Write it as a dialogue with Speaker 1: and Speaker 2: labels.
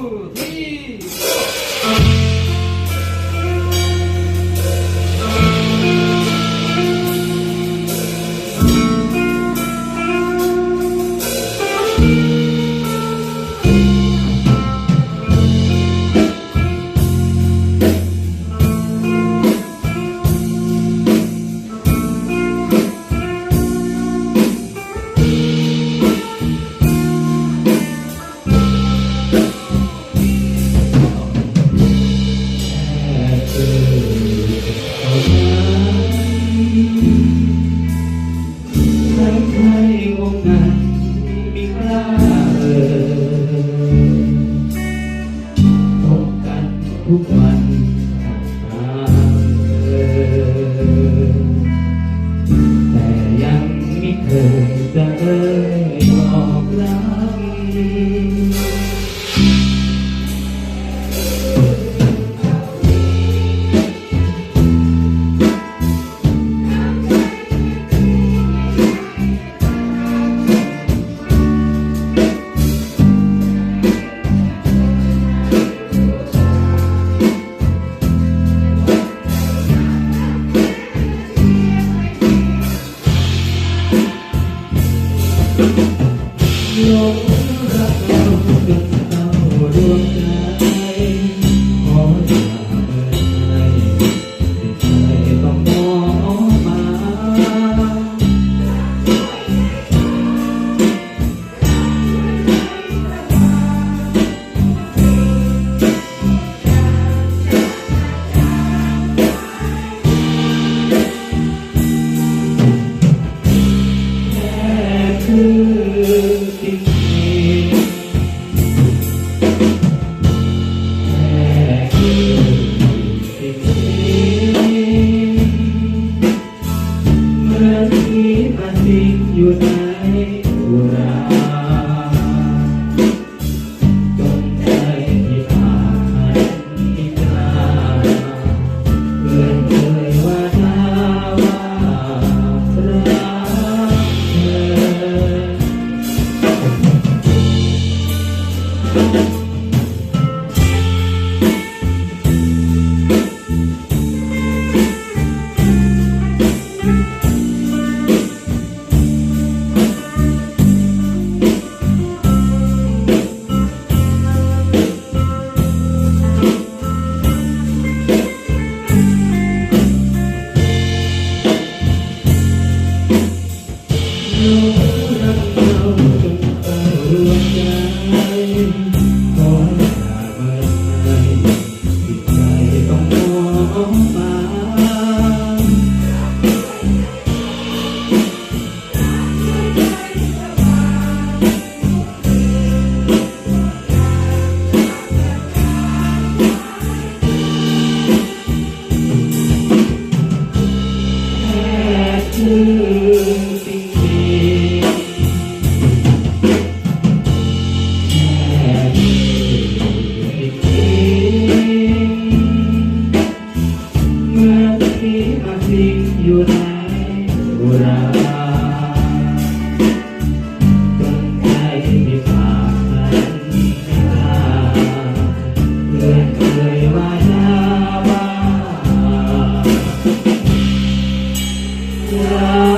Speaker 1: tudo. ทุกวันหาเธอแต่ยังไม่เคยจะเอ่ยบอกรัก เมื่อที่มันติดอยู่ในอุรา สิทีเมื่อที่มาทิ้อยู่ไหนเรา Yeah.